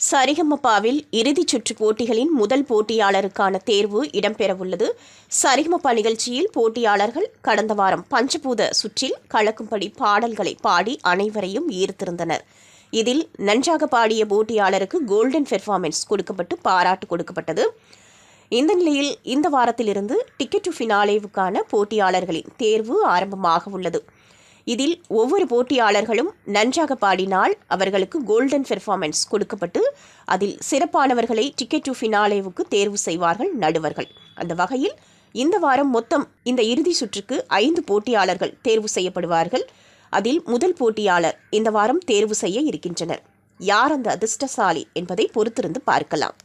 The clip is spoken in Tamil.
சரிகமபாவில் இறுதிச் சுற்று போட்டிகளின் முதல் போட்டியாளருக்கான தேர்வு இடம்பெறவுள்ளது. சரிகமபா நிகழ்ச்சியில் போட்டியாளர்கள் கடந்த வாரம் பஞ்சபூத சுற்றில் கலக்கும்படி பாடல்களை பாடி அனைவரையும் ஈர்த்திருந்தனர். இதில் நன்றாக பாடிய போட்டியாளருக்கு கோல்டன் பெர்ஃபார்மன்ஸ் கொடுக்கப்பட்டு பாராட்டு கொடுக்கப்பட்டது. இந்த நிலையில் இந்த வாரத்திலிருந்து டிக்கெட் டு ஃபினாலேவுக்கான போட்டியாளர்களின் தேர்வு ஆரம்பமாக உள்ளது இதில் ஒவ்வொரு போட்டியாளர்களும் நன்றாக பாடினால் அவர்களுக்கு கோல்டன் பெர்ஃபார்மன்ஸ் கொடுக்கப்பட்டு அதில் சிறப்பானவர்களை டிக்கெட் டு ஃபினாலேவுக்கு தேர்வு செய்வார்கள் நடுவர்கள். அந்த வகையில் இந்த வாரம் மொத்தம் இந்த இறுதி சுற்றுக்கு ஐந்து போட்டியாளர்கள் தேர்வு செய்யப்படுவார்கள். அதில் முதல் போட்டியாளர் இந்த வாரம் தேர்வு செய்ய இருக்கின்றனர். யார் அந்த அதிர்ஷ்டசாலி என்பதை பொறுத்திருந்து பார்க்கலாம்.